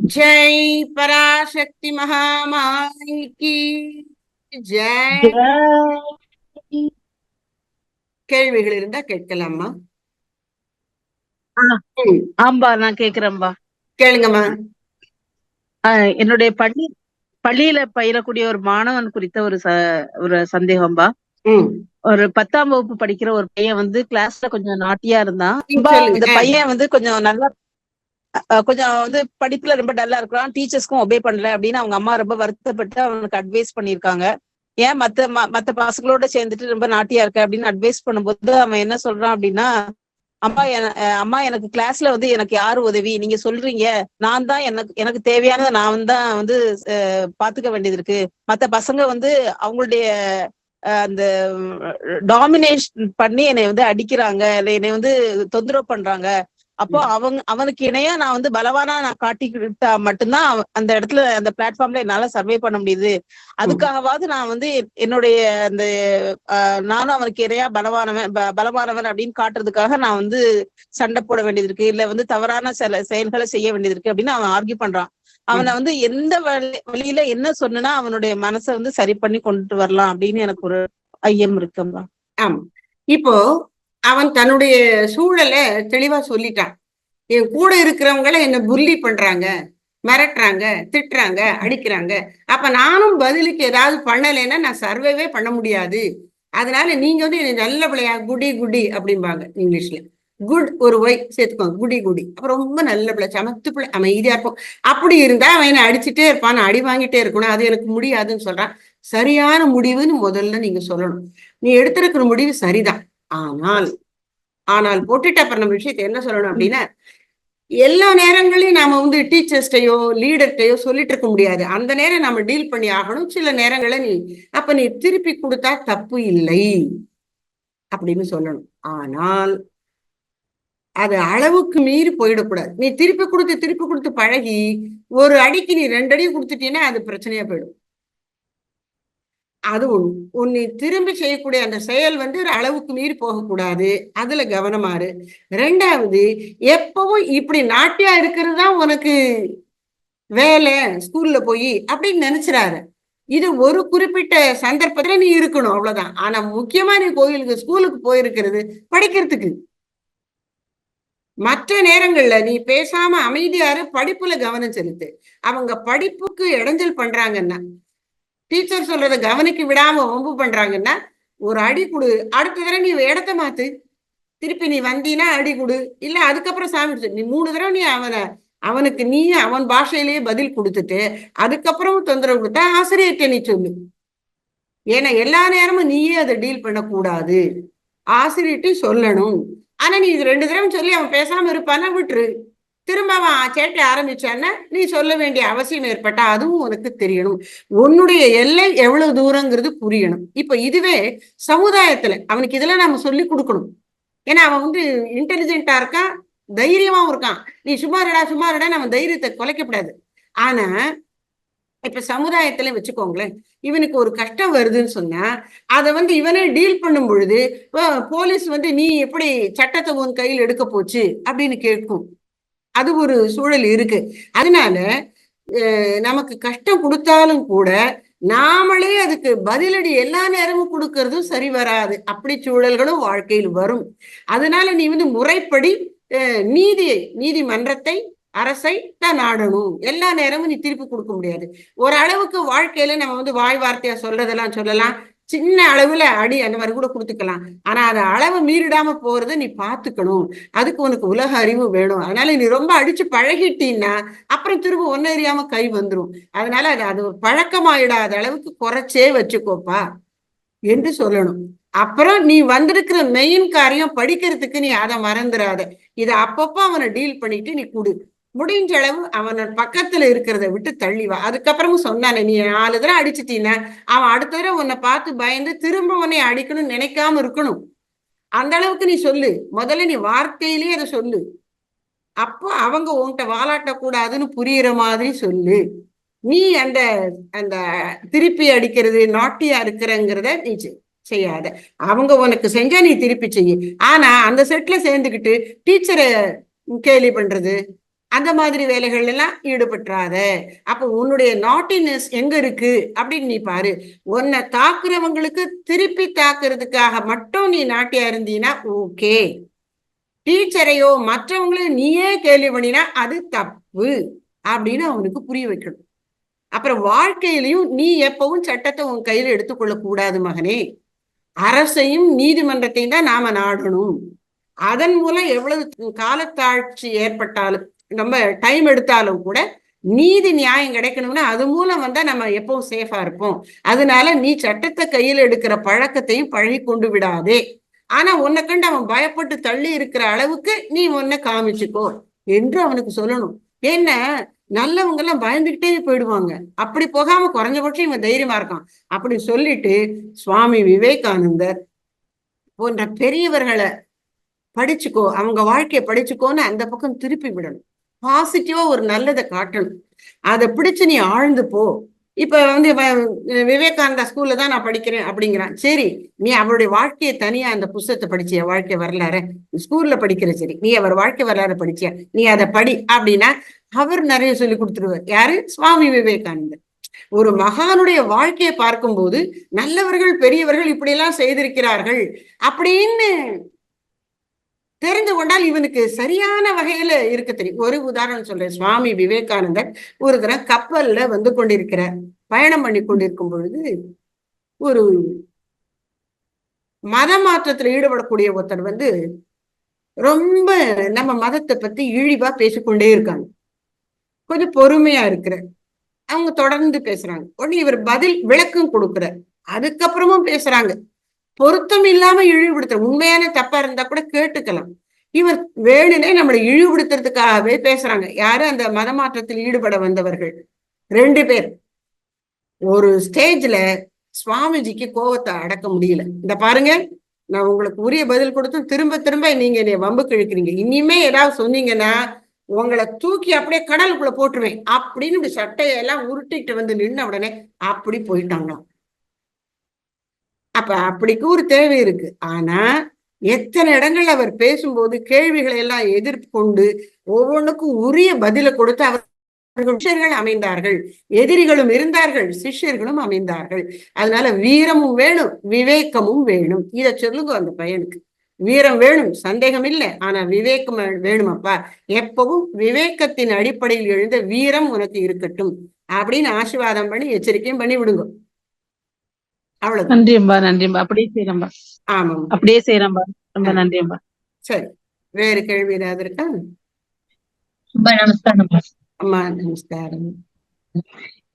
ஜெய். பராசக்தி மகாமாய் கி ஜெய். கேள்விகள் இருந்தா கேட்கலாமா ஆம்பா நான் கேக்குறேன்பா. கேளுங்கம்மா. என்னுடைய பள்ளி பள்ளியில பயிலக்கூடிய ஒரு மாணவன் குறித்த ஒரு ச ஒரு சந்தேகம்பா ஒரு பத்தாம் வகுப்பு படிக்கிற ஒரு பையன் வந்து கிளாஸ்ல கொஞ்சம் நாட்டியா இருந்தான். இந்த. பையன் வந்து கொஞ்சம் நல்லா கொஞ்சம் வந்து படிப்புல ரொம்ப டல்லா இருக்கிறான். டீச்சர்ஸ்க்கும் ஒபே பண்ணல அப்படின்னு அவங்க அம்மா ரொம்ப வருத்தப்பட்டு அவனுக்கு அட்வைஸ் பண்ணியிருக்காங்க. ஏன் மத்த ம- மத்த பசங்களோட சேர்ந்துட்டு ரொம்ப நாட்டியா இருக்க அப்படின்னு அட்வைஸ் பண்ணும்போது அவன் என்ன சொல்றான் அப்படின்னா அம்மா அம்மா எனக்கு கிளாஸ்ல வந்து எனக்கு யாரு உதவி? நீங்க சொல்றீங்க. நான் தான் எனக்கு எனக்கு தேவையானதை நான் தான் வந்து பாத்துக்க வேண்டியது இருக்கு. மத்த பசங்க வந்து அவங்களுடைய அந்த டாமினேஷன் பண்ணி என்னை வந்து அடிக்கிறாங்க. இல்ல என்னை வந்து தொந்தரவு பண்றாங்க. அப்போ அவங்க அவனுக்கு இணையா நான் வந்து பலவானா நான் காட்டிக்கிட்டா மட்டும்தான் அந்த இடத்துல அந்த பிளாட்ஃபார்ம்ல என்னால சர்வே பண்ண முடியுது. அதுக்காகவாவது நான் வந்து என்னுடைய அந்த நானும் அவனுக்கு இணையா பலவானவன் பலமானவன் அப்படின்னு காட்டுறதுக்காக நான் வந்து சண்டை போட வேண்டியது இருக்கு இல்ல வந்து தவறான சில செயல்களை செய்ய வேண்டியது இருக்கு அப்படின்னு அவன் ஆர்கியூ பண்றான். அவனை வந்து எந்த வழி- வழியில என்ன சொன்னா அவனுடைய மனசை வந்து சரி பண்ணி கொண்டு வரலாம் அப்படின்னு எனக்கு ஒரு ஐயம் இருக்கும்பா ஆமா. இப்போ அவன் தன்னுடைய சூழலை தெளிவா சொல்லிட்டான். என் கூட இருக்கிறவங்கள என்ன புல்லி பண்றாங்க மிரட்டுறாங்க திட்டுறாங்க அடிக்கிறாங்க. அப்ப நானும் பதிலுக்கு ஏதாவது பண்ணலைன்னா நான் சர்வேவே பண்ண முடியாது. அதனால நீங்க வந்து என்னை நல்ல பிள்ளையா குடி குடி அப்படிம்பாங்க இங்கிலீஷ்ல. குட் ஒரு ஒய் சேர்த்துக்கோங்க குடி குடி. அப்ப ரொம்ப நல்ல பிள்ளை சமத்து பிள்ளை அமைதியா இருப்போம். அப்படி இருந்தா அவன் என்னை அடிச்சுட்டே இருப்பான் நான் அடி வாங்கிட்டே இருக்கணும் அது எனக்கு முடியாதுன்னு சொல்றான். சரியான முடிவுன்னு முதல்ல நீங்க சொல்லணும். நீ எடுத்திருக்கிற முடிவு சரிதான். ஆனால் ஆனால் போட்டுட்டு அப்புறம் நம்ம விஷயத்தை என்ன சொல்லணும் அப்படின்னா எல்லா நேரங்களையும் நாம வந்து டீச்சர்ஸ்டையோ லீடர்கிட்டயோ சொல்லிட்டு இருக்க முடியாது. அந்த நேரம் நம்ம டீல் பண்ணி ஆகணும். சில நேரங்களை நீ அப்ப நீ திருப்பி கொடுத்தா தப்பு இல்லை அப்படின்னு சொல்லணும். ஆனால் அது அளவுக்கு மீறி போயிடக்கூடாது. நீ திருப்பி கொடுத்து திருப்பி கொடுத்து பழகி ஒரு அடிக்கு நீ ரெண்டு அடி கொடுத்துட்டீன்னா அது பிரச்சனையா போயிடும். அது உன்னை திரும்பி செய்யக்கூடிய அந்த செயல் வந்து ஒரு அளவுக்கு மீறி போகக்கூடாது. அதுல கவனமாறு ரெண்டாவது எப்பவும் இப்படி நாட்டியா இருக்கிறது தான் உனக்கு வேலை ஸ்கூல்ல போய் அப்படின்னு நினைச்சிடாரு இது ஒரு குறிப்பிட்ட சந்தர்ப்பத்துல நீ இருக்கணும் அவ்வளவுதான். ஆனா முக்கியமா நீ கோயிலுக்கு ஸ்கூலுக்கு போயிருக்கிறது படிக்கிறதுக்கு. மற்ற நேரங்கள்ல நீ பேசாம அமைதியாரு படிப்புல கவனம் செலுத்து. அவங்க படிப்புக்கு இடைஞ்சல் பண்றாங்கன்னா டீச்சர் சொல்றத கவனிக்க விடாம வம்பு பண்றாங்கன்னா ஒரு அடி கொடு. அடுத்த தடவை நீ இடத்த மாத்து. திருப்பி நீ வந்தீன்னா அடி கொடு. இல்ல அதுக்கப்புறம் சாமி நீ மூணு தடவை நீ அவனை அவனுக்கு நீ அவன் பாஷையிலேயே பதில் கொடுத்துட்டு அதுக்கப்புறம் தொந்தரவு கொடுத்தா ஆசிரியர்கிட்ட நீ சொல்லு. ஏன்னா எல்லா நேரமும் நீயே அதை டீல் பண்ணக்கூடாது. ஆசிரியர்கிட்ட சொல்லணும். ஆனா நீ இது ரெண்டு தடவை சொல்லி அவன் பேசாம இருப்பானா விட்டுரு. திரும்ப அவன் சேட்டை ஆரம்பிச்சான்னா நீ சொல்ல வேண்டிய அவசியம் ஏற்பட்டா அதுவும் உனக்கு தெரியணும். உன்னுடைய எல்லை எவ்வளவு தூரங்கிறது புரியணும். இப்ப இதுவே சமுதாயத்துல அவனுக்கு இதெல்லாம் நம்ம சொல்லி கொடுக்கணும். ஏன்னா அவன் வந்து இன்டெலிஜென்ட்டா இருக்கான் தைரியமாவும் இருக்கான். நீ சுமாரடா சுமாரடா நம்ம தைரியத்தை குலைக்கப்படாது. ஆனா இப்ப சமுதாயத்துல வச்சுக்கோங்களேன் இவனுக்கு ஒரு கஷ்டம் வருதுன்னு சொன்னா அதை வந்து இவனே டீல் பண்ணும் பொழுது போலீஸ் வந்து நீ எப்படி சட்டத்தை உன் கையில் எடுக்க போச்சு? அப்படின்னு கேட்கும். அது ஒரு சூழல் இருக்கு. அதனால நமக்கு கஷ்டம் கொடுத்தாலும் கூட நாமளே அதுக்கு பதிலடி எல்லா நேரமும் கொடுக்கறதும் சரி வராது. அப்படி சூழல்களும் வாழ்க்கையில் வரும். அதனால நீ வந்து முறைப்படி நீதியை நீதிமன்றத்தை அரசை தான் நாடணும் எல்லா நேரமும் நீ திருப்பி கொடுக்க முடியாது. ஓரளவுக்கு வாழ்க்கையில நம்ம வந்து வாய் வார்த்தையா சொல்றதெல்லாம் சொல்லலாம். சின்ன அளவுல அடி அந்த மாதிரி கூட கொடுத்துக்கலாம். ஆனா அதை அளவு மீறிடாம போறதை நீ பாத்துக்கணும் அதுக்கு உனக்கு உலக அறிவு வேணும். அதனால நீ ரொம்ப அடிச்சு பழகிட்டீன்னா அப்புறம் திரும்ப ஒன்னும் அறியாம கை வந்துடும் அதனால அது அது பழக்கமாயிடாத அளவுக்கு குறைச்சே வச்சுக்கோப்பா என்று சொல்லணும். அப்புறம் நீ வந்திருக்கிற மெயின் காரியம் படிக்கிறதுக்கு நீ அதை மறந்துடாத இதை அப்பப்போ அவனை டீல் பண்ணிட்டு நீ கொடு. முடிஞ்ச அளவு அவன பக்கத்துல இருக்கிறத விட்டு தள்ளி வா. அதுக்கப்புறமும் சொன்னானே நீ நாலு தடவை அடிச்சிட்டீன்னா அவன் அடுத்த தடவை உன்னை பார்த்து பயந்து திரும்ப உன்னை அடிக்கணும்னு நினைக்காம இருக்கணும். அந்த அளவுக்கு நீ சொல்லு. முதல்ல நீ வார்த்தையிலேயே அதை சொல்லு. அப்போ அவங்க உன்கிட்ட வாலாட்ட கூடாதுன்னு புரியுற மாதிரி சொல்லு. நீ அந்த அந்த திருப்பி அடிக்கிறது நாட்டியா இருக்கிறங்கிறத நீ செய்- செய்யாத. அவங்க உனக்கு செஞ்சா நீ திருப்பி செய்ய. ஆனா அந்த செட்ல சேர்ந்துக்கிட்டு டீச்சரை கேலி பண்றது அந்த மாதிரி வேலைகள் எல்லாம் ஈடுபட்டுறாத. அப்ப உன்னுடைய நாட்டினஸ் எங்க இருக்கு? அப்படின்னு நீ பாரு. உன்னை தாக்குறவங்களுக்கு திருப்பி தாக்குறதுக்காக மட்டும் நீ நாட்டியா இருந்தீன்னா ஓகே டீச்சரையோ மற்றவங்களையும் நீயே கேள்வி பண்ணினா அது தப்பு அப்படின்னு அவனுக்கு புரிய வைக்கணும். அப்புறம் வாழ்க்கையிலையும் நீ எப்பவும் சட்டத்தை உன் கையில எடுத்துக்கொள்ள கூடாது மகனே. அரசையும் நீதிமன்றத்தையும் தான் நாம நாடணும். அதன் மூலம் எவ்வளவு காலத்தாழ்ச்சி ஏற்பட்டாலும் நம்ம டைம் எடுத்தாலும் கூட நீதி நியாயம் கிடைக்கணும்னா அது மூலம் வந்தா நம்ம எப்பவும் சேஃபா இருப்போம். அதனால நீ சட்டத்தை கையில் எடுக்கிற பழக்கத்தையும் பழகி கொண்டு விடாதே. ஆனா உன்னை கண்டு அவன் பயப்பட்டு தள்ளி இருக்கிற அளவுக்கு நீ உன்னை காமிச்சுக்கோ என்று அவனுக்கு சொல்லணும். ஏன்னா நல்லவங்க எல்லாம் பயந்துகிட்டே போயிடுவாங்க. அப்படி போகாம குறைஞ்சபட்சம் இவன் தைரியமா இருக்கான். அப்படி சொல்லிட்டு சுவாமி விவேகானந்தர் போன்ற பெரியவர்களை படிச்சுக்கோ அவங்க வாழ்க்கையை படிச்சுக்கோன்னு அந்த பக்கம் திருப்பி விடணும். பாசிட்டிவா ஒரு நல்லதை காட்டணும். அதை பிடிச்சு நீ ஆழ்ந்து போ. இப்ப வந்து விவேகானந்தா ஸ்கூல்ல தான் நான் படிக்கிறேன் அப்படிங்கிறான். சரி நீ அவருடைய வாழ்க்கையை தனியா அந்த புஸ்தகத்தை படிச்சிய? வாழ்க்கை வரலாறு. ஸ்கூல்ல படிக்கிற சரி. நீ அவர் வாழ்க்கை வரலாறு படிச்சிய? நீ அதை படி அப்படின்னா அவர் நிறைய சொல்லி கொடுத்துருவார். யாரு? சுவாமி விவேகானந்தர். ஒரு மகானுடைய வாழ்க்கையை பார்க்கும்போது நல்லவர்கள் பெரியவர்கள் இப்படியெல்லாம் செய்திருக்கிறார்கள் அப்படின்னு தெரிந்து கொண்டால் இவனுக்கு சரியான வகையில இருக்க தெரியும். ஒரு உதாரணம் சொல்றேன். சுவாமி விவேகானந்தர் ஒரு தடவை கப்பல்ல வந்து கொண்டிருக்கிறார். பயணம் பண்ணி கொண்டிருக்கும் பொழுது ஒரு மத மாற்றத்துல ஈடுபடக்கூடிய ஒருத்தர் வந்து ரொம்ப நம்ம மதத்தை பத்தி இழிவா பேசிக்கொண்டே இருக்காங்க. கொஞ்சம் பொறுமையா இருக்கிற அவங்க தொடர்ந்து பேசுறாங்க. உடனே இவர் பதில் விளக்கம் கொடுக்குற அதுக்கப்புறமும் பேசுறாங்க. பொருத்தம் இல்லாம இழிவுபடுத்துற உண்மையான தப்பா இருந்தா கூட கேட்டுக்கலாம். இவர் வேணுனே நம்மளை இழிவுபடுத்துறதுக்காகவே பேசுறாங்க. யாரு? அந்த மத மாற்றத்தில் ஈடுபட வந்தவர்கள். ரெண்டு பேர். ஒரு ஸ்டேஜ்ல சுவாமிஜிக்கு கோவத்தை அடக்க முடியல. இந்த பாருங்க. நான் உங்களுக்கு உரிய பதில் கொடுத்து திரும்ப திரும்ப நீங்க என்னை வம்பு கிழக்கிறீங்க. இனிமே ஏதாவது சொன்னீங்கன்னா உங்களை தூக்கி அப்படியே கடலுக்குள்ள போட்டுருவேன். அப்படின்னு இப்படி சட்டையெல்லாம் உருட்டிட்டு வந்து நின்ன உடனே அப்படி போயிட்டாங்களாம். அப்ப அப்படிக்கு ஒரு தேவை இருக்கு. ஆனா எத்தனை இடங்கள் அவர் பேசும்போது கேள்விகளை எல்லாம் எதிர்கொண்டு ஒவ்வொன்றுக்கும் உரிய பதிலை கொடுத்து அவர் சிஷ்யர்கள் அமைந்தார்கள். எதிரிகளும் இருந்தார்கள் சிஷ்யர்களும் அமைந்தார்கள். அதனால வீரமும் வேணும் விவேகமும் வேணும். இத சொல்லுங்க அந்த பையனுக்கு. வீரம் வேணும் சந்தேகம் இல்லை. ஆனா விவேகம் வேணுமப்பா? எப்பவும் விவேகத்தின் அடிப்படையில் எழுந்த வீரம் உனக்கு இருக்கட்டும் அப்படின்னு ஆசீர்வாதம் பண்ணி எச்சரிக்கையும் பண்ணி விடுங்க. அவ்வளவு நன்றியம்பா நன்றியம்பா. அப்படியே செய்யறம்பா ஆமாம். அப்படியே செய்யறம்பா ரொம்ப நன்றியம்பா. சரி. வேறு கேள்வி ஏதாவது இருக்கா? அம்பா நமஸ்காரம். அம்மா நமஸ்காரம்.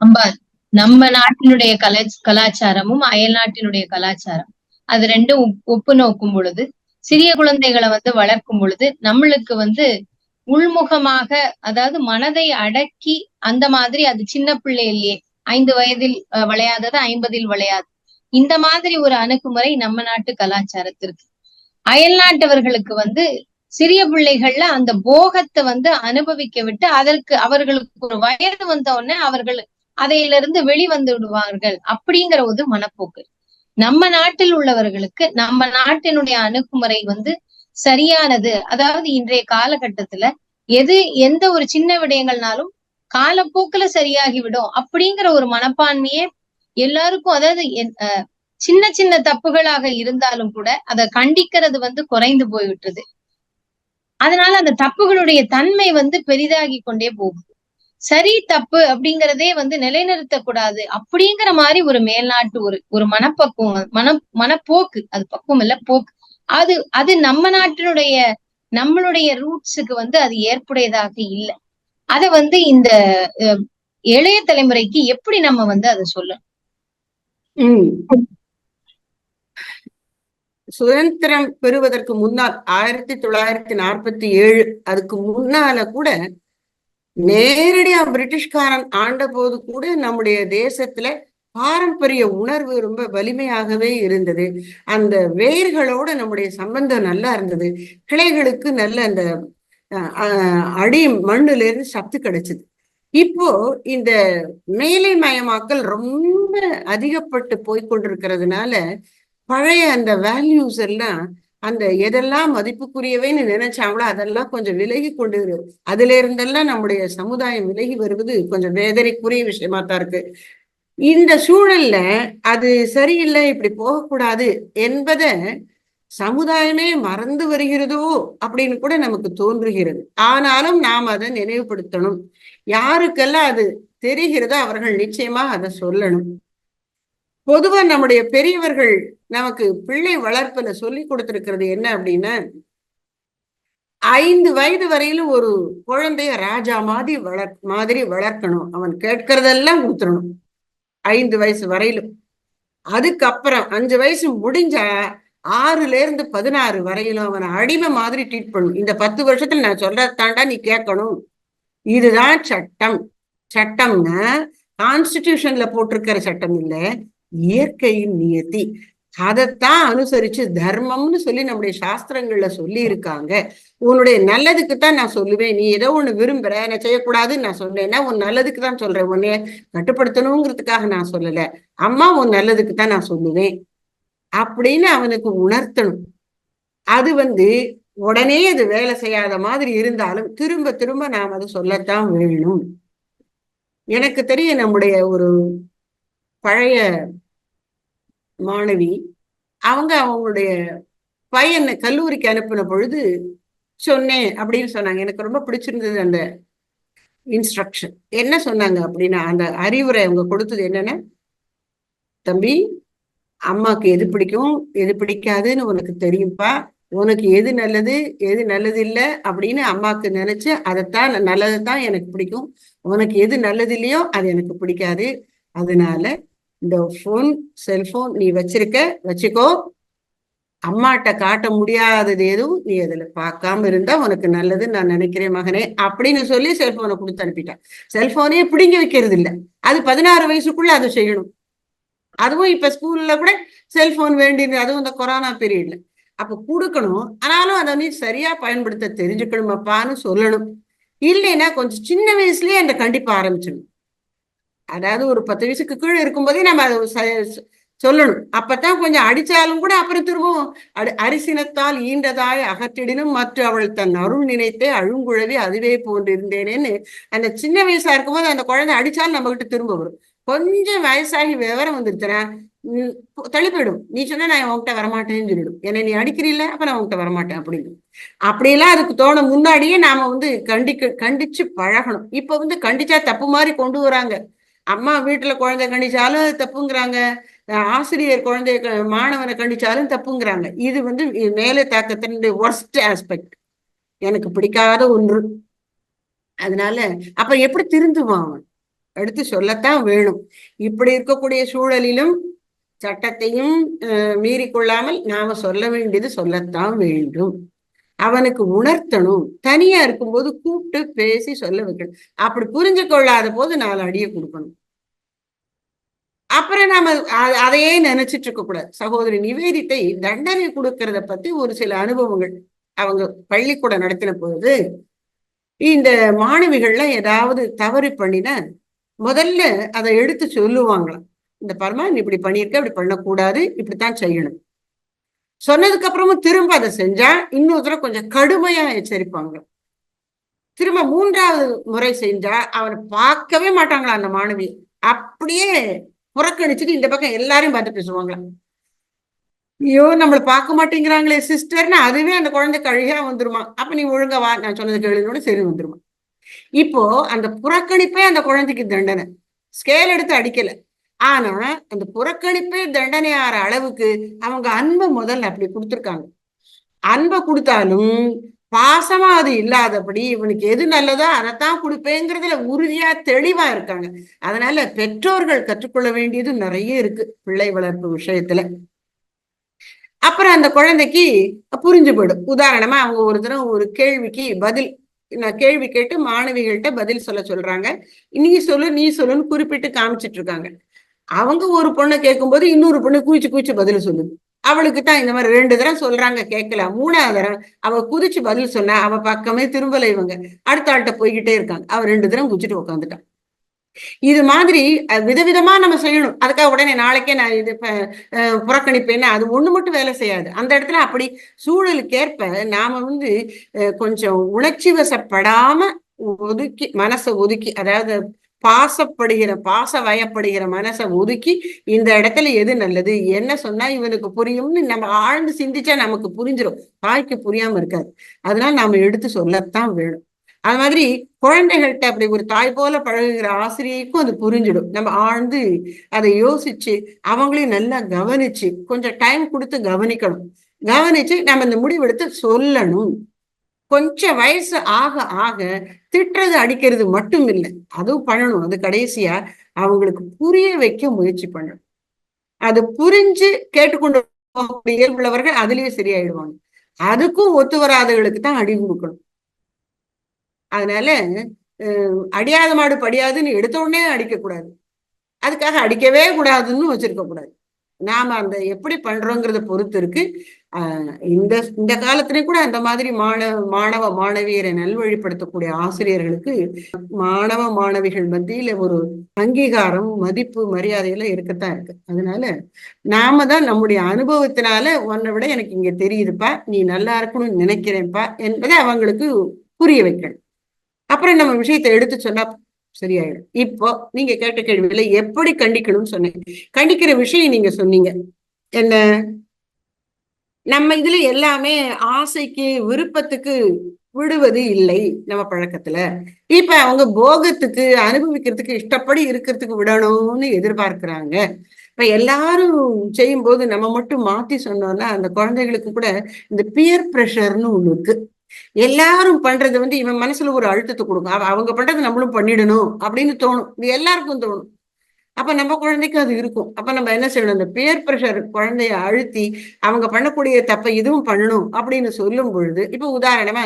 அம்பா நம்ம நாட்டினுடைய கலை கலாச்சாரமும் அயல் நாட்டினுடைய கலாச்சாரம். அது ரெண்டும் ஒப்- ஒப்பு நோக்கும் பொழுது சிறிய குழந்தைகளை வந்து வளர்க்கும் பொழுது நம்மளுக்கு வந்து உள்முகமாக அதாவது மனதை அடக்கி அந்த மாதிரி அது சின்ன பிள்ளையிலேயே ஐந்து வயதில் விளையாதது ஐம்பதில் விளையாது. இந்த மாதிரி ஒரு அணுகுமுறை நம்ம நாட்டு கலாச்சாரத்திற்கு. அயல் நாட்டவர்களுக்கு வந்து சிறிய பிள்ளைகள்ல அந்த போகத்தை வந்து அனுபவிக்க விட்டு அதற்கு அவர்களுக்கு ஒரு வயது வந்த உடனே அவர்கள் அதையிலிருந்து வெளிவந்து விடுவார்கள் அப்படிங்கிற ஒரு மனப்போக்கு. நம்ம நாட்டில் உள்ளவர்களுக்கு நம்ம நாட்டினுடைய அணுகுமுறை வந்து சரியானது. அதாவது இன்றைய காலகட்டத்துல எது எந்த ஒரு சின்ன விடயங்கள்னாலும் காலப்போக்குல சரியாகிவிடும் அப்படிங்கிற ஒரு மனப்பான்மையே எல்லாருக்கும் அதாவது என்- அஹ் சின்ன சின்ன தப்புகளாக இருந்தாலும் கூட அதை கண்டிக்கிறது வந்து குறைந்து போய்விட்டது. அதனால அந்த தப்புகளுடைய தன்மை வந்து பெரிதாகி கொண்டே போகுது சரி தப்பு அப்படிங்கிறதே வந்து நிலைநிறுத்தக்கூடாது அப்படிங்கிற மாதிரி ஒரு மேல்நாட்டு ஒரு ஒரு மனப்பக்குவம் மன மனப்போக்கு அது பக்குவம் இல்ல போக்கு. அது அது நம்ம நாட்டினுடைய நம்மளுடைய ரூட்ஸுக்கு வந்து அது ஏற்புடையதாக இல்லை. அதை வந்து இந்த அஹ், இளைய தலைமுறைக்கு எப்படி நம்ம வந்து அதை சொல்லணும்? சுதந்திரம் பெறுவதற்கு முன்னால் ஆயிரத்தி தொள்ளாயிரத்தி நாற்பத்தி ஏழு அதுக்கு முன்னால கூட நேரடியா பிரிட்டிஷ்காரன் ஆண்ட போது கூட நம்முடைய தேசத்துல பாரம்பரிய உணர்வு ரொம்ப வலிமையாகவே இருந்தது. அந்த வேர்களோட நம்முடைய சம்பந்தம் நல்லா இருந்தது. கிளைகளுக்கு நல்ல அந்த அஹ், அடி மண்ணுல இருந்து சத்து கிடைச்சது. இப்போ இந்த மேலை மயமாக்கல் ரொம்ப அதிகப்பட்டு போய் கொண்டிருக்கிறதுனால பழைய அந்த வேல்யூஸ் எல்லாம் அந்த எதெல்லாம் மதிப்புக்குரியவைன்னு நினைச்சாங்களோ அதெல்லாம் கொஞ்சம் விலகி கொண்டு அதுல இருந்தெல்லாம் நம்முடைய சமுதாயம் விலகி வருவது கொஞ்சம் வேதனைக்குரிய விஷயமா தான் இருக்கு. இந்த சூழல்ல அது சரியில்லை இப்படி போகக்கூடாது என்பதை சமுதாயமே மறந்து வருகிறதோ அப்படின்னு கூட நமக்கு தோன்றுகிறது. ஆனாலும் நாம் அதை நினைவுபடுத்தணும். யாருக்கெல்லாம் அது தெரிகிறதோ அவர்கள் நிச்சயமா அதை சொல்லணும். பொதுவா நம்முடைய பெரியவர்கள் நமக்கு பிள்ளை வளர்ப்புல சொல்லி கொடுத்திருக்கிறது என்ன அப்படின்னா ஐந்து வயது வரையிலும் ஒரு குழந்தைய ராஜா மாதிரி வளர் மாதிரி வளர்க்கணும். அவன் கேட்கறதெல்லாம் கொடுத்துடணும். ஐந்து வயசு வரையிலும். அதுக்கப்புறம் அஞ்சு வயசு முடிஞ்சா ஆறுல இருந்து பதினாறு வரையிலும் அவனை அடிமை மாதிரி ட்ரீட் பண்ணணும் இந்த பத்து வருஷத்துல நான் சொல்றதாண்டா நீ கேட்கணும். இதுதான் சட்டம். சட்டம்னா கான்ஸ்டிடியூஷன்ல போட்டிருக்கிற சட்டம் இல்லை இயற்கையின் நியத்தி அதைத்தான் அனுசரிச்சு தர்மம்னு சொல்லி நம்முடைய சாஸ்திரங்கள்ல சொல்லி இருக்காங்க உன்னுடைய நல்லதுக்கு தான் நான் சொல்லுவேன். நீ ஏதோ ஒண்ணு விரும்புற நான் செய்யக்கூடாதுன்னு நான் சொன்னேன்னா உன் நல்லதுக்கு தான் சொல்றேன். உன்னைய கட்டுப்படுத்தணுங்கிறதுக்காக நான் சொல்லல. அம்மா உன் நல்லதுக்கு தான் நான் சொல்லுவேன். அப்படின்னு அவனுக்கு உணர்த்தணும். அது வந்து உடனே அது வேலை செய்யாத மாதிரி இருந்தாலும் திரும்ப திரும்ப நாம் அதை சொல்லத்தான் வேணும். எனக்கு தெரியும் நம்முடைய ஒரு பழைய மாணவி அவங்க அவங்களுடைய பையனை கல்லூரிக்கு அனுப்பின பொழுது சொன்னேன் அப்படின்னு சொன்னாங்க. எனக்கு ரொம்ப பிடிச்சிருந்தது அந்த இன்ஸ்ட்ரக்ஷன் என்ன சொன்னாங்க அப்படின்னா அந்த அறிவுரை அவங்க கொடுத்தது என்னன்னா? தம்பி அம்மாக்கு எது பிடிக்கும் எது பிடிக்காதுன்னு உனக்கு தெரியும்பா? உனக்கு எது நல்லது எது நல்லது இல்லை அப்படின்னு அம்மாவுக்கு நினைச்சு அதைத்தான் நல்லது தான் எனக்கு பிடிக்கும். உனக்கு எது நல்லது இல்லையோ அது எனக்கு பிடிக்காது. அதனால இந்த ஃபோன் செல்போன் நீ வச்சிருக்க வச்சுக்கோ. அம்மாட்ட காட்ட முடியாதது எதுவும் நீ அதுல பார்க்காம இருந்தா உனக்கு நல்லதுன்னு நான் நினைக்கிறேன் மகனே அப்படின்னு சொல்லி செல்போனை கொடுத்து அனுப்பிட்டேன். செல்போனே பிடுங்கி வைக்கிறது இல்ல. அது பதினாறு வயசுக்குள்ள அதை செய்யணும். அதுவும் இப்ப ஸ்கூல்ல கூட செல்போன் வேண்டியது அதுவும் இந்த கொரோனா பீரியட்ல அப்ப கொடுக்கணும். ஆனாலும் அதை நீ சரியா பயன்படுத்த தெரிஞ்சுக்கணுமாப்பான்னு சொல்லணும். இல்லைன்னா கொஞ்சம் சின்ன வயசுலயே அந்த கண்டிப்பா ஆரம்பிச்சிடணும். அதாவது ஒரு பத்து வயசுக்கு கீழே இருக்கும்போதே நம்ம அதை ச- சொல்லணும். அப்பதான் கொஞ்சம் அடிச்சாலும் கூட அப்புறம் திரும்பவும் அடி அரிசினத்தால் ஈண்டதாய் அகற்றிடினும் மற்ற அவள் தன் அருள் நினைத்தே அழுங்குழவி அதுவே போன்று இருந்தேனேன்னு அந்த சின்ன வயசா இருக்கும்போது அந்த குழந்தை அடிச்சாலும் நம்ம கிட்ட திரும்ப வரும். கொஞ்சம் வயசாகி விவரம் வந்துருச்சுனா தள்ளி நீ சொன்னா நான் உங்ககிட்ட வரமாட்டேன்னு சொல்லிடும். என்னை நீ அடிக்கிறீல்ல அப்ப நான் உங்ககிட்ட வரமாட்டேன் அப்படின்னு. அப்படியெல்லாம் அதுக்கு தோண முன்னாடியே நாம வந்து கண்டிக்க கண்டிச்சு பழகணும். இப்ப வந்து கண்டிச்சா தப்பு மாதிரி கொண்டு வராங்க. அம்மா வீட்டுல குழந்தை கண்டிச்சாலும் தப்புங்கிறாங்க. ஆசிரியர் குழந்தைய மாணவனை கண்டிச்சாலும் தப்புங்கிறாங்க. இது வந்து மேலே தாக்கத்தினுடைய ஒர்ஸ்ட் ஆஸ்பெக்ட் எனக்கு பிடிக்காத ஒன்று. அதனால அப்ப எப்படி திருந்துவான் அவன்? எடுத்து சொல்லத்தான் வேணும். இப்படி இருக்கக்கூடிய சூழலிலும் சட்டத்தையும் அஹ், மீறிக்கொள்ளாமல் நாம சொல்ல வேண்டியது சொல்லத்தான் வேண்டும். அவனுக்கு உணர்த்தணும். தனியா இருக்கும்போது கூப்பிட்டு பேசி சொல்ல வைக்கணும். அப்படி புரிஞ்சு கொள்ளாத போது நாலு அடியை கொடுக்கணும். அப்புறம் நாம அதையே நினைச்சிட்டு இருக்க கூடாது. சகோதரி நிவேதித்தை தண்டனை கொடுக்கறத பத்தி ஒரு சில அனுபவங்கள் அவங்க பள்ளிக்கூடம் நடத்தின போது இந்த மாணவிகள்லாம் ஏதாவது தவறு பண்ணினா முதல்ல அதை எடுத்து சொல்லுவாங்களாம். இந்த பரமா நீ இப்படி பண்ணியிருக்க இப்படி பண்ணக்கூடாது இப்படித்தான் செய்யணும். சொன்னதுக்கு அப்புறமும் திரும்ப அதை செஞ்சா இன்னொரு தடவை கொஞ்சம் கடுமையா எச்சரிப்பாங்க. திரும்ப மூன்றாவது முறை செஞ்சா அவனை பார்க்கவே மாட்டாங்களா அந்த மாணவி. அப்படியே புறக்கணிச்சுட்டு இந்த பக்கம் எல்லாரையும் பார்த்து பேசுவாங்களாம். ஐயோ நம்மள பார்க்க மாட்டேங்கிறாங்களே சிஸ்டர்னு அதுவே அந்த குழந்தை கழுகா வந்துருமா. அப்ப நீ ஒழுங்கா வா நான் சொன்னது கேளுனோட சரி வந்துருமா. இப்போ அந்த புறக்கணிப்பே அந்த குழந்தைக்கு தண்டனை. ஸ்கேல் எடுத்து அடிக்கல. ஆனா அந்த புறக்கணிப்பே தண்டனை ஆற அளவுக்கு அவங்க அன்பை முதல்ல அப்படி கொடுத்துருக்காங்க. அன்பை கொடுத்தாலும் பாசமா அது இல்லாதபடி இவனுக்கு எது நல்லதோ அதைத்தான் கொடுப்பேங்கிறதுல உறுதியா தெளிவா இருக்காங்க. அதனால பெற்றோர்கள் கற்றுக்கொள்ள வேண்டியது நிறைய இருக்கு பிள்ளை வளர்ப்பு விஷயத்துல. அப்புறம் அந்த குழந்தைக்கு புரிஞ்சு போயிடும். உதாரணமா அவங்க ஒரு தடவை ஒரு கேள்விக்கு பதில் நான் கேள்வி கேட்டு மாணவிகள்கிட்ட பதில் சொல்ல சொல்றாங்க. நீ சொல்லு நீ சொல்லுன்னு குறிப்பிட்டு காமிச்சிட்டு இருக்காங்க. அவங்க ஒரு பொண்ணை கேட்கும்போது இன்னொரு பொண்ணு குயிச்சு குயிச்சு பதில் சொல்லுது. அவளுக்கு தான் இந்த மாதிரி ரெண்டு தடவை சொல்றாங்க கேட்கல மூணாவது தடவை அவ குதிச்சு பதில் சொன்னா அவ பக்கமே திரும்பல இவங்க. அடுத்த ஆள்கிட்ட போய்கிட்டே இருக்காங்க. அவ ரெண்டு தடவை குச்சிட்டு உட்காந்துட்டான் இது மாதிரி விதவிதமா நம்ம செய்யணும். அதுக்காக உடனே நாளைக்கே நான் இது புறக்கணிப்பேன்னா அது ஒண்ணு மட்டும் வேலை செய்யாது. அந்த இடத்துல அப்படி சூழலுக்கேற்ப நாம வந்து கொஞ்சம் உணர்ச்சி வசப்படாம ஒதுக்கி மனசை ஒதுக்கி அதாவது பாசப்படுகிற பாச வயப்படுகிற மனசை ஒதுக்கி இந்த இடத்துல எது நல்லது என்ன சொன்னா இவனுக்கு புரியும்னு நம்ம ஆழ்ந்து சிந்திச்சா நமக்கு புரிஞ்சிடும் தாய்க்கு புரியாம இருக்காது. அதனால நாம எடுத்து சொல்லத்தான் வேணும். அது மாதிரி குழந்தைகள்கிட்ட அப்படி ஒரு தாய் போல பழகுகிற ஆசிரியைக்கும் அது புரிஞ்சிடும். நம்ம ஆழ்ந்து அதை யோசிச்சு அவங்களையும் நல்லா கவனிச்சு கொஞ்சம் டைம் கொடுத்து கவனிக்கணும். கவனிச்சு நம்ம இந்த முடிவெடுத்து சொல்லணும். கொஞ்சம் வயசு ஆக ஆக திட்டுறது அடிக்கிறது மட்டும் இல்லை. அதுவும் பண்ணணும். அது கடைசியா அவங்களுக்கு புரிய வைக்க முயற்சி பண்ணணும். அது புரிஞ்சு கேட்டுக்கொண்டு இயல்புள்ளவர்கள் அதுலயே சரியாயிடுவாங்க. அதுக்கும் ஒத்து வராதவர்களுக்கு தான் அடி கொடுக்கணும். அதனால அடியாத மாடு படியாதுன்னு எடுத்த உடனே அடிக்கக்கூடாது அதுக்காக அடிக்கவே கூடாதுன்னு வச்சிருக்க கூடாது. நாம அந்த எப்படி பண்றோங்கிறத பொறுத்து இருக்கு. ஆஹ் இந்த இந்த காலத்துலயும் கூட அந்த மாதிரி மாணவ மாணவ மாணவியரை நல்வழிப்படுத்தக்கூடிய ஆசிரியர்களுக்கு மாணவ மாணவிகள் மத்தியில ஒரு அங்கீகாரம் மதிப்பு மரியாதையெல்லாம் இருக்கத்தான் இருக்கு. அதனால நாம தான் நம்முடைய அனுபவத்தினால உன்னை விட எனக்கு இங்க தெரியுதுப்பா நீ நல்லா இருக்கணும்னு நினைக்கிறேன்ப்பா என்பதை அவங்களுக்கு புரிய வைக்கணும். அப்புறம் நம்ம விஷயத்தை எடுத்து சொன்னா சரியாயிடும். இப்போ நீங்க கேட்ட கேள்வியில எப்படி கண்டிக்கணும்னு சொன்னீங்க. கண்டிக்கிற விஷயம் நீங்க சொன்னீங்க. என்ன? நம்ம இதுல எல்லாமே ஆசைக்கு விருப்பத்துக்கு விடுவது இல்லை நம்ம பழக்கத்துல. இப்ப அவங்க போகத்துக்கு அனுபவிக்கிறதுக்கு இஷ்டப்படி இருக்கிறதுக்கு விடணும்னு எதிர்பார்க்கிறாங்க. இப்ப எல்லாரும் செய்யும் போது நம்ம மட்டும் மாத்தி சொன்னோம்னா அந்த குழந்தைகளுக்கு கூட இந்த பியர் ப்ரெஷர்னு ஒண்ணு இருக்கு. எல்லாரும் பண்றது வந்து இவன் மனசுல ஒரு அழுத்தத்தை கொடுங்க அவங்க பண்றது நம்மளும் பண்ணிடணும் அப்படின்னு தோணும். இது எல்லாருக்கும் தோணும். அப்ப நம்ம குழந்தைக்கு அது இருக்கும். அப்ப நம்ம என்ன செய்யணும்? அந்த பேர் ப்ரெஷர் குழந்தைய அழுத்தி அவங்க பண்ணக்கூடிய தப்பை இதுவும் பண்ணணும் அப்படின்னு சொல்லும் பொழுது இப்ப உதாரணமா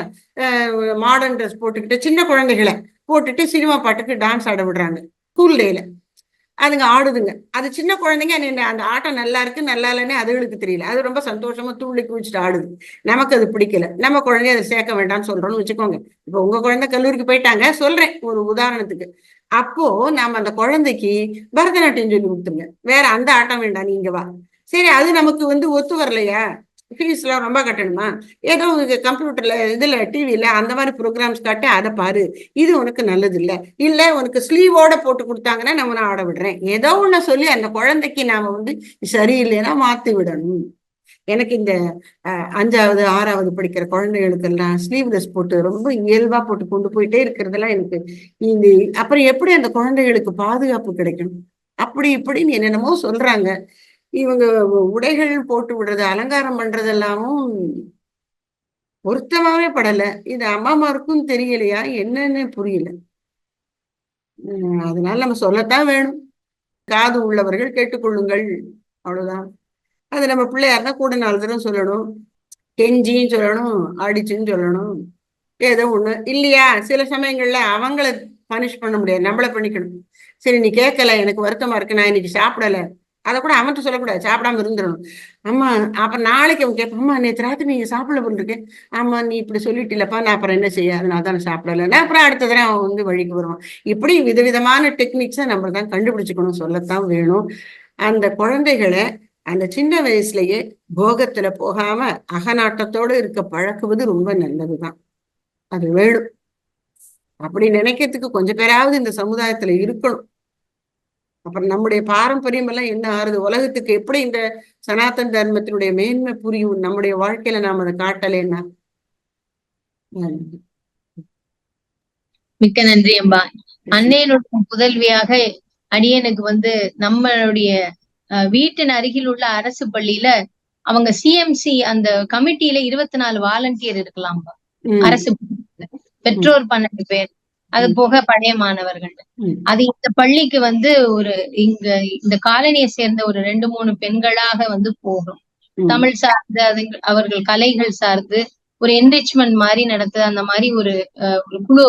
மாடர்ன் ட்ரெஸ் போட்டுக்கிட்டு சின்ன குழந்தைகளை போட்டுட்டு சினிமா பாட்டுக்கு டான்ஸ் ஆட விடுறாங்க. ஸ்கூல் டேல அதுங்க ஆடுதுங்க. அது சின்ன குழந்தைங்க அந்த ஆட்டம் நல்லா இருக்கு நல்லா இல்லைன்னு அதுகளுக்கு தெரியல. அது ரொம்ப சந்தோஷமா துள்ளி குளிச்சுட்டு ஆடுது. நமக்கு அது பிடிக்கல. நம்ம குழந்தைய அதை சேர்க்க வேண்டாம்னு சொல்றோம்னு வச்சுக்கோங்க. இப்ப உங்க குழந்தை கல்லூரிக்கு போயிட்டாங்க சொல்றேன் ஒரு உதாரணத்துக்கு. அப்போ நாம அந்த குழந்தைக்கு பரதநாட்டியம் சொல்லி கொடுத்துருங்க. வேற அந்த ஆட்டம் வேண்டாம் நீங்க வா. சரி அது நமக்கு வந்து ஒத்து வரலையா? ஃபீஸ் எல்லாம் ரொம்ப கட்டணுமா? ஏதோ கம்ப்யூட்டர்ல இதுல டிவியில அந்த மாதிரி ப்ரோக்ராம்ஸ் காட்டி அதை பாரு. இது உனக்கு நல்லது இல்ல இல்ல உனக்கு ஸ்லீவோட போட்டு கொடுத்தாங்கன்னா நான் ஆட விடுறேன். ஏதோ ஒண்ணு சொல்லி அந்த குழந்தைக்கு நாம வந்து சரியில்லைன்னா மாத்தி விடணும். எனக்கு இந்த அஞ்சாவது ஆறாவது படிக்கிற குழந்தைகளுக்கெல்லாம் ஸ்லீவ்லெஸ் போட்டு ரொம்ப இயல்பா போட்டு கொண்டு போயிட்டே இருக்கிறதெல்லாம் எனக்கு இந்த அப்புறம் எப்படி அந்த குழந்தைகளுக்கு பாதுகாப்பு கிடைக்கும் அப்படி இப்படின்னு என்னென்னமோ சொல்றாங்க. இவங்க உடைகள் போட்டு விடுறது அலங்காரம் பண்றதெல்லாமும் பொருத்தமாவே படல. இது அம்மாமாருக்கும் தெரியலையா? என்னன்னு புரியல. அதனால நம்ம சொல்லத்தான் வேணும். காது உள்ளவர்கள் கேட்டுக்கொள்ளுங்கள். அவ்வளவுதான். அது நம்ம பிள்ளையார்னா கூட நாலு தரம் சொல்லணும். கெஞ்சியும் சொல்லணும் அடிச்சுன்னு சொல்லணும். ஏதோ ஒண்ணு. இல்லையா? சில சமயங்கள்ல அவங்கள பனிஷ் பண்ண முடியாது. நம்மள பண்ணிக்கணும். சரி நீ கேட்கல. எனக்கு வருத்தமா இருக்கு. நான் இன்னைக்கு சாப்பிடல. அதை கூட அவன்கிட்ட சொல்லக்கூடாது. சாப்பிடாம இருந்துடணும். அம்மா அப்புறம் நாளைக்கு அவன் கேட்பான் அம்மா நேற்று ராத்திரி நீங்க சாப்பிடல போட்டுருக்கேன் ஆமா நீ இப்படி சொல்லிட்டு இல்லப்பா நான் அப்புறம் என்ன செய்ய? அதனால தான் நான் சாப்பிடல அப்புறம் அடுத்த தடவை அவன் வந்து வழிக்கு வருவான். இப்படி விதவிதமான டெக்னிக்ஸை நம்ம தான் கண்டுபிடிச்சுக்கணும். சொல்லத்தான் வேணும். அந்த குழந்தைகளை அந்த சின்ன வயசுலயே போகத்துல போகாம அகநாட்டத்தோட இருக்க பழக்குவது ரொம்ப நல்லதுதான். அது வேணும். அப்படி நினைக்கிறதுக்கு கொஞ்சம் பேராவது இந்த சமுதாயத்துல இருக்கணும். அப்புறம் நம்முடைய பாரம்பரியம் எல்லாம் என்ன ஆறுது? உலகத்துக்கு எப்படி இந்த சனாதன தர்மத்தினுடைய மேன்மை புரியும்? நம்முடைய வாழ்க்கையில நாம அதை காட்டலைன்னா? நல்லது. மிக்க நன்றி அம்பா. அன்னையனுடைய புதல்வியாக அடியனுக்கு வந்து நம்மளுடைய வீட்டின் அருகில் உள்ள அரசு பள்ளியில அவங்க சிஎம்சி அந்த கமிட்டியில இருபத்தி நாலு வாலண்டியர் இருக்கலாம்பா அரசு. பெற்றோர் பன்னெண்டு பேர். அது. போக பழைய மாணவர்கள். அது இந்த பள்ளிக்கு வந்து ஒரு இங்க இந்த காலனியை சேர்ந்த ஒரு ரெண்டு மூணு பெண்களாக வந்து போகும். தமிழ் சார்ந்து அதுங்க- அவர்கள் கலைகள் சார்ந்து ஒரு என்ரிச்மெண்ட் மாதிரி நடத்து அந்த மாதிரி ஒரு ஒரு குழு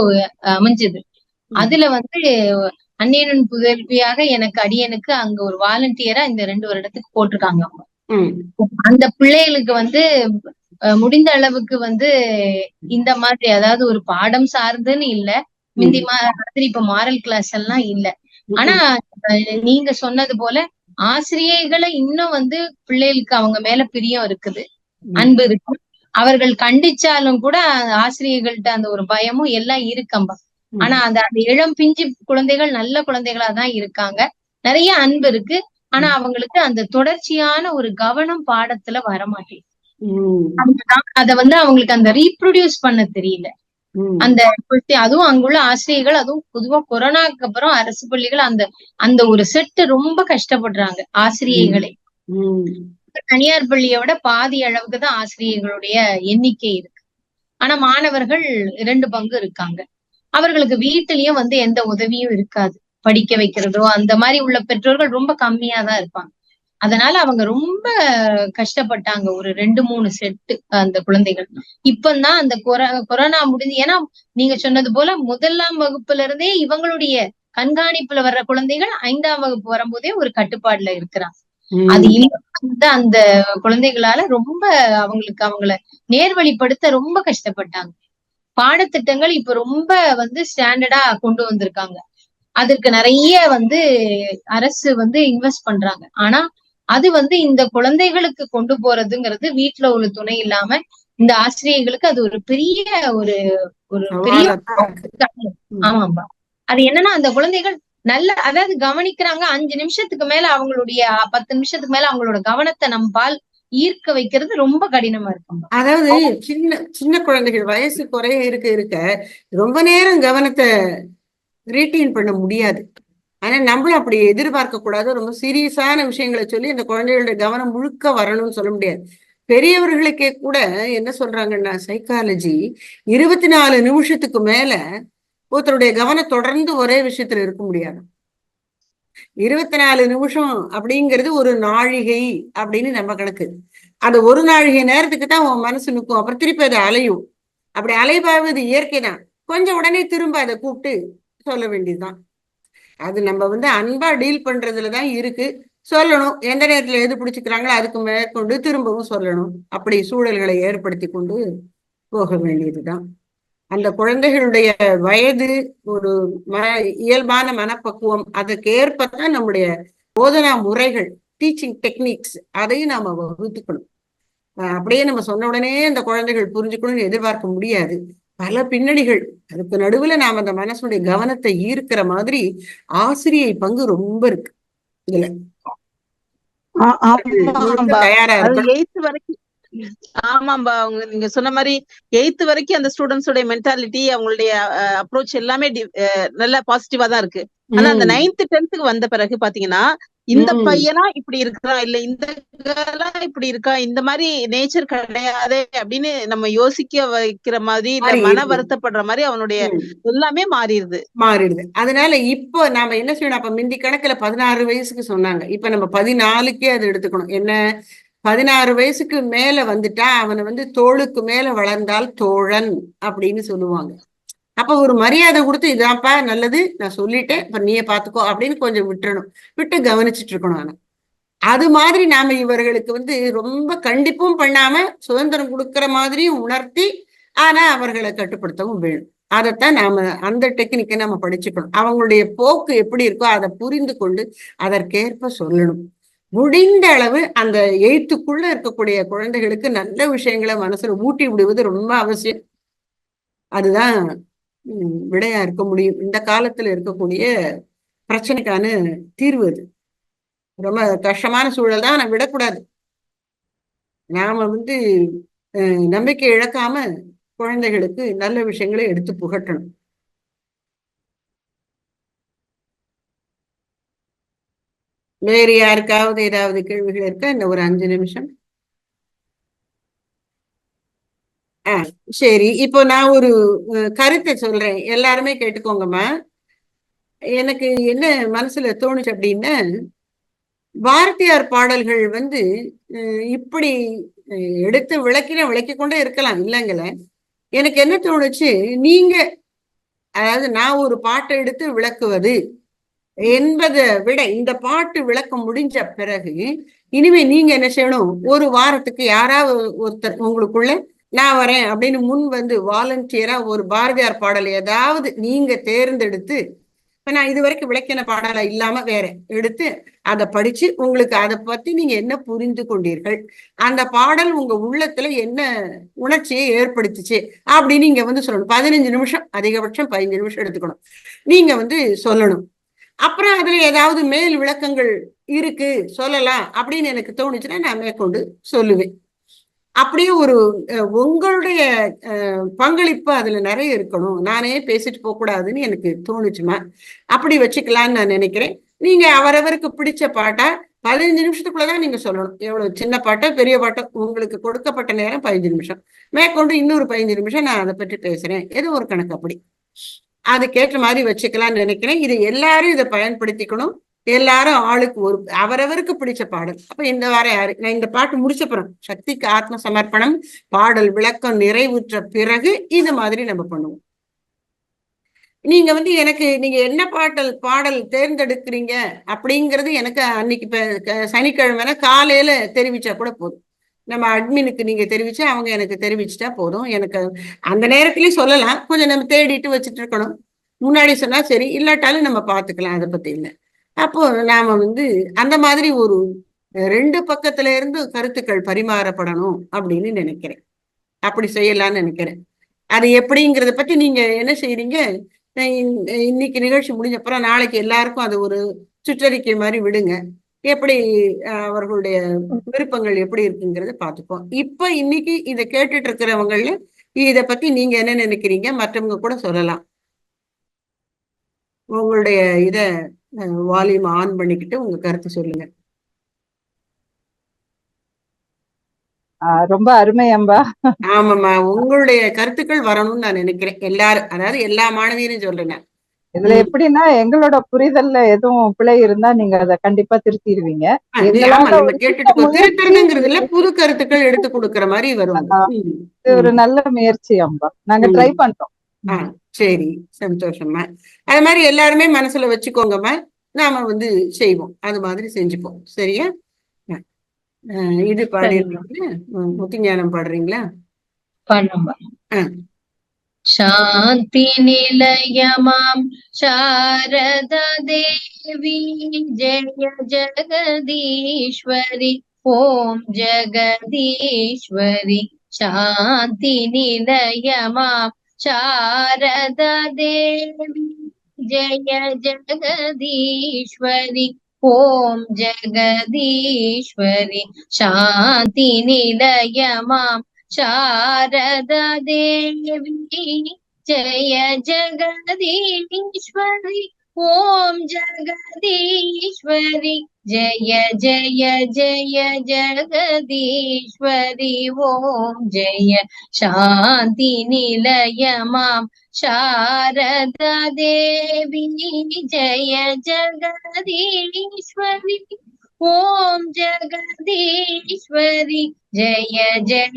அமைஞ்சது அதுல வந்து அந்நியனின் புதல்வியாக எனக்கு அடியனுக்கு அங்க ஒரு வாலண்டியரா இந்த ரெண்டு வருடத்துக்கு போட்டிருக்காங்க அவங்க. அந்த பிள்ளைகளுக்கு வந்து முடிந்த அளவுக்கு வந்து இந்த மாதிரி அதாவது ஒரு பாடம் சார்ந்துன்னு இல்ல முந்தி மாதிரி இப்ப மாரல் கிளாஸ் எல்லாம் இல்ல. ஆனா நீங்க சொன்னது போல ஆசிரியைகளை இன்னும் வந்து பிள்ளைகளுக்கு அவங்க மேல பிரியம் இருக்குது. அன்பு இருக்கு. அவர்கள் கண்டிச்சாலும் கூட ஆசிரியர்கள்ட்ட அந்த ஒரு பயமும் எல்லாம் இருக்கம்பா. ஆனா அந்த அந்த இளம் பிஞ்சு குழந்தைகள் நல்ல குழந்தைகளா தான் இருக்காங்க. நிறைய அன்பு இருக்கு. ஆனா அவங்களுக்கு அந்த தொடர்ச்சியான ஒரு கவனம் பாடத்துல வரமாட்டேங்குது. அத வந்து அவங்களுக்கு அந்த ரீப்ரொடியூஸ் பண்ண தெரியல. அந்த அதுவும் அங்குள்ள ஆசிரியர்கள் அதுவும் பொதுவா கொரோனாக்கு அப்புறம் அரசு பள்ளிகள் அந்த அந்த ஒரு செட்டு ரொம்ப கஷ்டப்படுறாங்க ஆசிரியைகளை. ம். தனியார் பள்ளியை விட பாதி அளவுக்கு தான் ஆசிரியர்களுடைய எண்ணிக்கை இருக்கு. ஆனா மாணவர்கள் இரண்டு பங்கு இருக்காங்க. அவர்களுக்கு வீட்டிலயும் வந்து எந்த உதவியும் இருக்காது. படிக்க வைக்கிறதோ அந்த மாதிரி உள்ள பெற்றோர்கள் ரொம்ப கம்மியா தான் இருப்பாங்க. அதனால அவங்க ரொம்ப கஷ்டப்பட்டாங்க. ஒரு ரெண்டு மூணு செட்டு அந்த குழந்தைகள். இப்பந்தான் அந்த கொர- கொரோனா முடிஞ்சு ஏன்னா நீங்க சொன்னது போல முதலாம் வகுப்புல இருந்தே இவங்களுடைய கண்காணிப்புல வர்ற குழந்தைகள் ஐந்தாம் வகுப்பு வரும்போதே ஒரு கட்டுப்பாடுல இருக்கிறாங்க. அது வந்து அந்த குழந்தைகளால ரொம்ப அவங்களுக்கு அவங்கள நேர்வழிப்படுத்த ரொம்ப கஷ்டப்பட்டாங்க. பாடத்திட்டங்கள் இப்ப ரொம்ப வந்து ஸ்டாண்டர்டா கொண்டு வந்திருக்காங்க. அதற்கு நிறைய வந்து அரசு வந்து இன்வெஸ்ட் பண்றாங்க. ஆனா அது வந்து இந்த குழந்தைகளுக்கு கொண்டு போறதுங்கிறது வீட்டுல ஒரு துணை இல்லாம இந்த ஆசிரியர்களுக்கு அது ஒரு பெரிய ஒரு ஒரு பெரிய. ஆமாம்பா அது என்னன்னா அந்த குழந்தைகள் நல்ல அதாவது கவனிக்கிறாங்க அஞ்சு நிமிஷத்துக்கு மேல அவங்களுடைய பத்து நிமிஷத்துக்கு மேல அவங்களோட கவனத்தை நம்பால் ஈர்க்க வைக்கிறது ரொம்ப கடினமா இருக்கும்பா அதாவது சின்ன சின்ன குழந்தைகள் வயசு குறைய இருக்க இருக்க ரொம்ப நேரம் கவனத்தை ரீட்டைன் பண்ண முடியாது. ஆனா நம்மளும் அப்படி எதிர்பார்க்க கூடாது. ரொம்ப சீரியஸான விஷயங்களை சொல்லி அந்த குழந்தைகளுடைய கவனம் முழுக்க வரணும்னு சொல்ல முடியாது. பெரியவர்களுக்கே கூட என்ன சொல்றாங்கன்னா சைக்காலஜி இருபத்தி நாலு நிமிஷத்துக்கு மேல ஒருத்தருடைய கவனம் தொடர்ந்து ஒரே விஷயத்துல இருக்க முடியாது. இருபத்தி நாலு நிமிஷம் அப்படிங்கிறது ஒரு நாழிகை அப்படின்னு நம்ம கணக்கு. அந்த ஒரு நாழிகை நேரத்துக்கு தான் உன் மனசு நிற்கும் அப்புறம் திருப்பி அது அலையும். அப்படி அலைபாவது இயற்கை தான் கொஞ்சம் உடனே திரும்ப அதை கூப்பிட்டு சொல்ல வேண்டியதுதான். அது நம்ம வந்து அன்பா டீல் பண்றதுல தான் இருக்கு. சொல்லணும். எந்த நேரத்துல எது பிடிச்சிக்கிறாங்களோ அதுக்கு மேற்கொண்டு திரும்பவும் சொல்லணும். அப்படி சூழல்களை ஏற்படுத்தி கொண்டு போக வேண்டியதுதான். அந்த குழந்தைகளுடைய வயது ஒரு மன இயல்பான மனப்பக்குவம் அதற்கு ஏற்பத்தான் நம்முடைய போதனா முறைகள் டீச்சிங் டெக்னிக்ஸ் அதையும் நாம வகுத்துக்கணும். அப்படியே நம்ம சொன்ன உடனே அந்த குழந்தைகள் புரிஞ்சுக்கணும்னு எதிர்பார்க்க முடியாது. பல பின்னணிகள். அதுக்கு நடுவுல நாம அந்த மனசுடைய கவனத்தை ஈர்க்கிற மாதிரி ஆசிரியை பங்கு ரொம்ப இருக்கு. இதுல. தயாரா வரைக்கும். ஆமாம்பா அவங்க நீங்க சொன்ன மாதிரி எயித்து வரைக்கும் அந்த ஸ்டூடெண்ட்ஸோட மென்டாலிட்டி அவங்களுடைய அப்ரோச் எல்லாமே நல்ல பாசிட்டிவா தான் இருக்கு. ஆனா அந்த நைன்த் டென்த்துக்கு வந்த பிறகு பாத்தீங்கன்னா இந்த பையனா இப்படி இருக்கிறான் இல்ல இந்த இப்படி இருக்கா? இந்த மாதிரி நேச்சர் கிடையாதே அப்படின்னு நம்ம யோசிக்க வைக்கிற மாதிரி இல்ல மன. வருத்தப்படுற மாதிரி அவனுடைய எல்லாமே மாறிடுது. மாறிடுது. அதனால இப்போ நாம என்ன செய்யணும்? அப்ப மிந்தி கணக்குல பதினாறு வயசுக்கு சொன்னாங்க. இப்ப நம்ம பதினாலுக்கே அது எடுத்துக்கணும். என்ன? பதினாறு வயசுக்கு மேல வந்துட்டா அவனை வந்து தோளுக்கு மேல வளர்ந்தால் தோழன் அப்படின்னு சொல்லுவாங்க. அப்ப ஒரு மரியாதை கொடுத்து இதான்ப்பா நல்லது. நான் சொல்லிட்டேன். இப்ப நீயே பாத்துக்கோ. அப்படின்னு கொஞ்சம் விட்டுறணும். விட்டு கவனிச்சிட்டு இருக்கணும் ஆனா அது மாதிரி நாம இவர்களுக்கு வந்து ரொம்ப கண்டிப்பும் பண்ணாம சுதந்திரம் கொடுக்கிற மாதிரியும் உணர்த்தி ஆனா அவர்களை கட்டுப்படுத்தவும் வேணும். அதைத்தான் நாம அந்த டெக்னிக்கை நம்ம படிச்சுக்கணும். அவங்களுடைய போக்கு எப்படி இருக்கோ அதை புரிந்து கொண்டு அதற்கேற்ப சொல்லணும். முடிந்த அளவு அந்த எய்த்துக்குள்ள இருக்கக்கூடிய குழந்தைகளுக்கு நல்ல விஷயங்களை மனசுல ஊட்டி விடுவது ரொம்ப அவசியம். அதுதான் விடையா இருக்க முடியும். இந்த காலத்துல இருக்கக்கூடிய பிரச்சனைக்கான தீர்வு அது. ரொம்ப கஷ்டமான சூழல் தான். நான் விடக்கூடாது. நாம வந்து அஹ், நம்பிக்கை இழக்காம குழந்தைகளுக்கு நல்ல விஷயங்களை எடுத்து புகட்டணும். வேறு யாருக்காவது ஏதாவது கேள்விகள் இருக்க? இந்த ஒரு அஞ்சு நிமிஷம் ஆ சரி. இப்போ நான் ஒரு கருத்தை சொல்றேன். எல்லாருமே கேட்டுக்கோங்கம்மா. எனக்கு என்ன மனசுல தோணுச்சு அப்படின்னா பாரதியார் பாடல்கள் வந்து இப்படி எடுத்து விளக்கின விளக்கி கொண்டே இருக்கலாம் இல்லைங்கள. எனக்கு என்ன தோணுச்சு? நீங்க அதாவது நான் ஒரு பாட்டை எடுத்து விளக்குவது என்பதை விட இந்த பாட்டு விளக்கம் முடிஞ்ச பிறகு இனிமே நீங்க என்ன செய்யணும்? ஒரு வாரத்துக்கு யாராவது ஒருத்தர் உங்களுக்குள்ள நான் வரேன் அப்படின்னு முன் வந்து வாலண்டியரா ஒரு பாரதியார் பாடல் ஏதாவது நீங்க தேர்ந்தெடுத்து இப்ப நான் இது வரைக்கும் விளக்கின பாடலா இல்லாம வேற எடுத்து அதை படிச்சு உங்களுக்கு அதை பத்தி நீங்க என்ன புரிந்து கொண்டீர்கள்? அந்த பாடல் உங்க உள்ளத்துல என்ன உணர்ச்சியை ஏற்படுத்துச்சு அப்படின்னு நீங்க வந்து சொல்லணும். பதினஞ்சு நிமிஷம் அதிகபட்சம் பதினஞ்சு நிமிஷம் எடுத்துக்கணும். நீங்க வந்து சொல்லணும். அப்புறம் அதுல ஏதாவது மேல் விளக்கங்கள் இருக்கு சொல்லலாம் அப்படின்னு எனக்கு தோணுச்சுன்னா நான் மேற்கொண்டு சொல்லுவேன். அப்படியே ஒரு அஹ், உங்களுடைய அஹ், பங்களிப்பு அதுல நிறைய இருக்கணும். நானே பேசிட்டு போக கூடாதுன்னு எனக்கு தோணுச்சுமா அப்படி வச்சுக்கலாம்னு நான் நினைக்கிறேன். நீங்க அவரவருக்கு பிடிச்ச பாட்டா பதினஞ்சு நிமிஷத்துக்குள்ளதான் நீங்க சொல்லணும். எவ்வளவு சின்ன பாட்டோ பெரிய பாட்டோ உங்களுக்கு கொடுக்கப்பட்ட நேரம் பதினஞ்சு நிமிஷம். மேற்கொண்டு இன்னொரு பதினஞ்சு நிமிஷம் நான் அதை பற்றி பேசுறேன். ஏதோ ஒரு கணக்கு அப்படி. அதுக்கேற்ற மாதிரி வச்சுக்கலாம்னு நினைக்கிறேன். இது எல்லாரும் இதை பயன்படுத்திக்கணும். எல்லாரும் ஆளுக்கு ஒரு அவரவருக்கு பிடிச்ச பாடல். அப்ப இந்த வாரம் யாரு? நான் இந்த பாட்டு முடிச்சப்புறம் சக்திக்கு ஆத்ம சமர்ப்பணம் பாடல் விளக்கம் நிறைவுற்ற பிறகு இந்த மாதிரி நம்ம பண்ணுவோம். நீங்க வந்து எனக்கு நீங்க என்ன பாட்டல் பாடல் தேர்ந்தெடுக்கிறீங்க அப்படிங்கிறது எனக்கு அன்னைக்கு இப்ப சனிக்கிழமைனா காலையில தெரிவிச்சா கூட போதும். நம்ம அட்மினுக்கு நீங்க தெரிவிச்சா அவங்க எனக்கு தெரிவிச்சுட்டா போதும். எனக்கு அந்த நேரத்திலயும் சொல்லலாம். கொஞ்சம் நம்ம தேடிட்டு வச்சுட்டு இருக்கணும். முன்னாடி சொன்னா சரி இல்லாட்டாலும் நம்ம பார்த்துக்கலாம். அதை பத்தி இல்லை. அப்போ நாம வந்து அந்த மாதிரி ஒரு ரெண்டு பக்கத்துல இருந்து கருத்துக்கள் பரிமாறப்படணும் அப்படின்னு நினைக்கிறேன். அப்படி செய்யலாம்னு நினைக்கிறேன். அது எப்படிங்கிறத பத்தி நீங்க என்ன செய்யறீங்க இன்னைக்கு நிகழ்ச்சி முடிஞ்ச அப்புறம் நாளைக்கு எல்லாருக்கும் அது ஒரு சுற்றறிக்கை மாதிரி விடுங்க. எப்படி அவர்களுடைய விருப்பங்கள் எப்படி இருக்குங்கிறத பார்த்துப்போம் இப்ப இன்னைக்கு இதை கேட்டுட்டு இருக்கிறவங்கள இத பத்தி நீங்க என்ன நினைக்கிறீங்க? மற்றவங்க கூட சொல்லலாம். உங்களுடைய இத வால்யூம் ஆன் பண்ணிக்கிட்டு உங்க கருத்து சொல்லுங்க. ரொம்ப அருமை அம்பா. ஆமாம்மா உங்களுடைய கருத்துக்கள் வரணும்னு நான் நினைக்கிறேன். எல்லாரும் அதாவது எல்லா மாணவியரும் சொல்றேன். இதுல எப்படின்னா எங்களோட புரிதல்ல எதுவும் பிழை இருந்தா நீங்க அதை கண்டிப்பா திருத்திடுவீங்க திருத்தறதுங்கிறதுல புது கருத்துக்கள் எடுத்து கொடுக்கிற மாதிரி வரும். இது ஒரு நல்ல முயற்சி அம்பா. நாங்க. ட்ரை பண்றோம். ஆ சரி. சந்தோஷம்மா. அது மாதிரி எல்லாருமே மனசுல வச்சுக்கோங்கம்மா நாம வந்து செய்வோம். அது மாதிரி செஞ்சுப்போம். சரியா? இது பாடிருக்கீங்களா? ம், முத்துஞானம் பாடுறீங்களா. சாந்தி நிலையமாம். சாரதா தேவி. ஜெய ஜெகதீஸ்வரி. ஓம் ஜெகதீஸ்வரி. சாந்தி நிலையமாம். शारददेवी जय जगदीश्वरि ॐ जगदीश्वरि शान्तिनिलयमां शारददेवी जय जगदीश्वरि ॐ जगदीश्वरि, जय जय जय जगदीश्वरि ॐ जय। शान्तिनिलय माँ शारदा देवी, जय जगदीश्वरि ॐ जगदीश्वरि, जय जय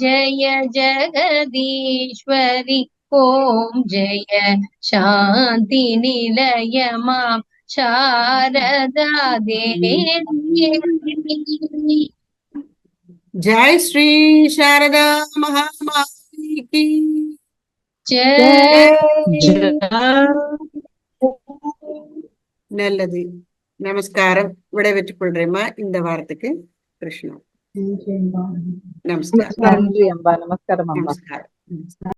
जय जगदीश्वरि। ஓம் ஜெய சாந்தி நிலையமாம். சாரதா தேவி ஜெய் ஸ்ரீ சாரதா மகாமாதிக்கு நல்லது. நமஸ்காரம் விடைபெற்றுக் கொள்றேம்மா இந்த வாரத்துக்கு கிருஷ்ணா. நமஸ்காரம். நன்றி அம்பா நமஸ்காரம் நமஸ்காரம்.